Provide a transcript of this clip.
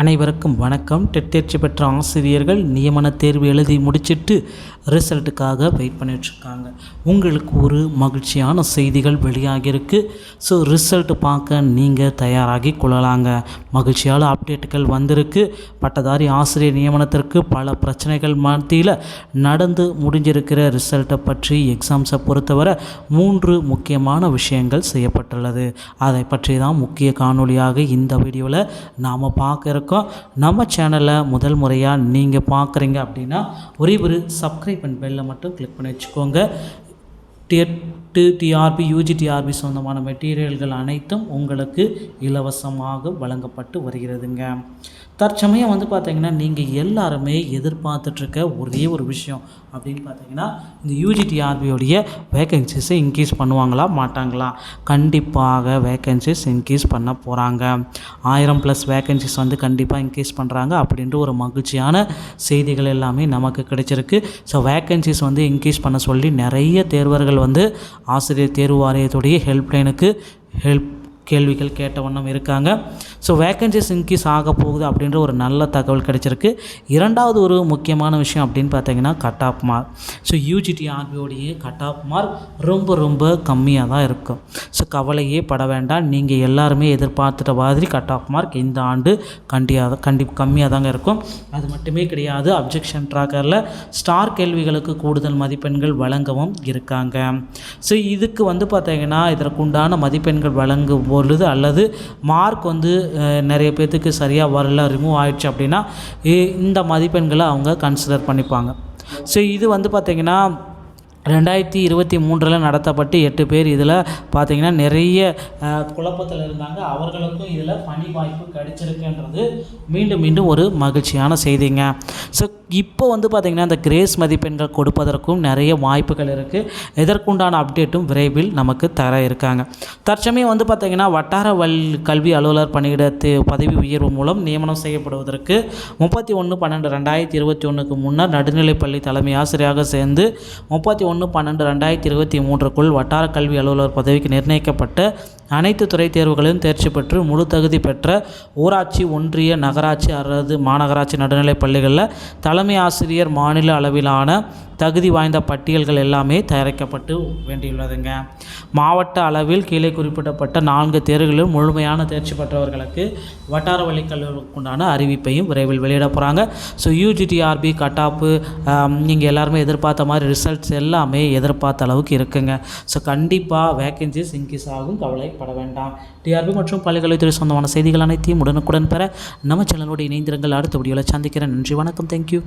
அனைவருக்கும் வணக்கம். டெட் தேர்ச்சி பெற்ற ஆசிரியர்கள் நியமன தேர்வு எழுதி முடிச்சிட்டு ரிசல்ட்டுக்காக வெயிட் பண்ணிட்டுருக்காங்க. உங்களுக்கு ஒரு மகிழ்ச்சியான செய்திகள் வெளியாகியிருக்கு. ஸோ ரிசல்ட் பார்க்க நீங்கள் தயாராகி கொள்ளலாங்க. மகிழ்ச்சியான அப்டேட்டுகள் வந்திருக்கு. பட்டதாரி ஆசிரியர் நியமனத்திற்கு பல பிரச்சனைகள் மத்தியில் நடந்து முடிஞ்சிருக்கிற ரிசல்ட்டை பற்றி எக்ஸாம்ஸை பொறுத்தவரை மூன்று முக்கியமான விஷயங்கள் செய்யப்பட்டுள்ளது. அதை பற்றி தான் முக்கிய காணொளியாக இந்த வீடியோவில் நாம் பார்க்க இருக்கோம். நம்ம சேனலை முதல் முறையாக நீங்கள் பார்க்குறீங்க அப்படின்னா ஒரே ஒரு சப்ஸ்கிரைப் அண்ட் பெல்லை மட்டும் கிளிக் பண்ணி வச்சுக்கோங்க. டெட்டு டிஆர்பி யூஜி டிஆர்பி சொந்தமான மெட்டீரியல்கள் அனைத்தும் உங்களுக்கு இலவசமாக வழங்கப்பட்டு வருகிறதுங்க. தற்சமயம் வந்து பார்த்திங்கன்னா நீங்கள் எல்லாருமே எதிர்பார்த்துட்ருக்க ஒரே ஒரு விஷயம் அப்படின்னு பார்த்தீங்கன்னா இந்த யூஜிடிஆர்பியோடைய வேகன்சிஸை இன்க்ரீஸ் பண்ணுவாங்களா மாட்டாங்களா? கண்டிப்பாக வேகன்சிஸ் இன்க்ரீஸ் பண்ண போகிறாங்க ஆயிரம் ப்ளஸ் வேகன்சிஸ் வந்து கண்டிப்பாக இன்க்ரீஸ் பண்ணுறாங்க அப்படின்ற ஒரு மகிழ்ச்சியான செய்திகள் எல்லாமே நமக்கு கிடைச்சிருக்கு. ஸோ வேகன்சிஸ் வந்து இன்க்ரீஸ் பண்ண சொல்லி நிறைய தேர்வர்கள் வந்து ஆசிரியர் தேர்வு வாரியத்துடைய ஹெல்ப்லைனுக்கு ஹெல்ப் கேள்விகள் கேட்ட வண்ணம் இருக்காங்க. ஸோ வேக்கன்சிஸ் இன்க்ரீஸ் ஆக போகுது அப்படின்ற ஒரு நல்ல தகவல் கிடைச்சிருக்கு. இரண்டாவது ஒரு முக்கியமான விஷயம் அப்படின்னு பார்த்தீங்கன்னா cut off mark so UGT ஆர்பியோடைய cut off mark ரொம்ப ரொம்ப கம்மியாக தான் இருக்கும் ஸோ கவலையே பட வேண்டாம். நீங்கள் எல்லாருமே எதிர்பார்த்துட்ட மாதிரி கட் ஆஃப் மார்க் இந்த ஆண்டு கண்டியாக கண்டி கம்மியாக தாங்க இருக்கும். அது மட்டுமே கிடையாது. அப்ஜெக்ஷன் ட்ராக்கரில் ஸ்டார் கேள்விகளுக்கு கூடுதல் மதிப்பெண்கள் வழங்கவும் இருக்காங்க. ஸோ இதுக்கு வந்து பார்த்தீங்கன்னா இதற்குண்டான மதிப்பெண்கள் வழங்கும் பொழுது அல்லது மார்க் வந்து நிறைய பேர்த்துக்கு சரியாக வரல ரிமூவ் ஆயிடுச்சு அப்படின்னா இந்த மதிப்பெண்களை அவங்க கன்சிடர் பண்ணிப்பாங்க. ஸோ இது வந்து பார்த்திங்கன்னா ரெண்டாயிரத்தி இருபத்தி மூன்றில் நடத்தப்பட்டு எட்டு பேர் இதில் பார்த்தீங்கன்னா நிறைய குழப்பத்தில் இருந்தாங்க. அவர்களுக்கும் இதில் பணி வாய்ப்பு கிடைச்சிருக்குன்றது மீண்டும் மீண்டும் ஒரு மகிழ்ச்சியான செய்திங்க. ஸோ இப்போ வந்து பார்த்திங்கன்னா இந்த கிரேஸ் மதிப்பெண்கள் கொடுப்பதற்கும் நிறைய வாய்ப்புகள் இருக்குது இதற்குண்டான அப்டேட்டும் விரைவில் நமக்கு தர இருக்காங்க. தற்சமயம் வந்து பார்த்திங்கன்னா வட்டார வல் கல்வி அலுவலர் பணியிடத்து பதவி உயர்வு மூலம் நியமனம் செய்யப்படுவதற்கு முப்பத்தி ஒன்று பன்னெண்டு ரெண்டாயிரத்தி இருபத்தி ஒன்றுக்கு முன்னர் நடுநிலைப்பள்ளி தலைமை ஆசிரியராக சேர்ந்து முப்பத்தி ஒன்று பன்னெண்டு ரெண்டாயிரத்தி இருபத்தி மூன்றுக்குள் வட்டார கல்வி அலுவலர் பதவிக்கு நிர்ணயிக்கப்பட்ட அனைத்து துறை தேர்வுகளிலும் தேர்ச்சி பெற்று முழு தகுதி பெற்ற ஊராட்சி ஒன்றிய நகராட்சி அல்லது மாநகராட்சி நடுநிலைப் பள்ளிகளில் தலைமை ஆசிரியர் மாநில அளவிலான தகுதி வாய்ந்த பட்டியல்கள் எல்லாமே தயாரிக்கப்பட்டு வேண்டியுள்ளதுங்க. மாவட்ட அளவில் கீழே குறிப்பிடப்பட்ட நான்கு தேர்வுகளிலும் முழுமையான தேர்ச்சி பெற்றவர்களுக்கு வட்டார வழி அறிவிப்பையும் விரைவில் வெளியிட போகிறாங்க ஸோ யூஜிடிஆர்பி கட்டாப்பு நீங்கள் எல்லாருமே எதிர்பார்த்த மாதிரி ரிசல்ட்ஸ் எல்லாமே எதிர்பார்த்த அளவுக்கு இருக்குங்க. ஸோ கண்டிப்பாக வேக்கன்சிஸ் இன்க்ரீஸ் ஆகும். கவலை கவலைப்பட வேண்டாம். டிஆர்பி மற்றும் பல்கலைத்துறை சொந்தமான செய்திகள் அனைத்தையும் உடனுக்குடன் பெற நம்ம சேனலோடு இணைந்திருங்கள். அடுத்த வீடியோவில் சந்திக்கிறேன். நன்றி வணக்கம். தேங்க்யூ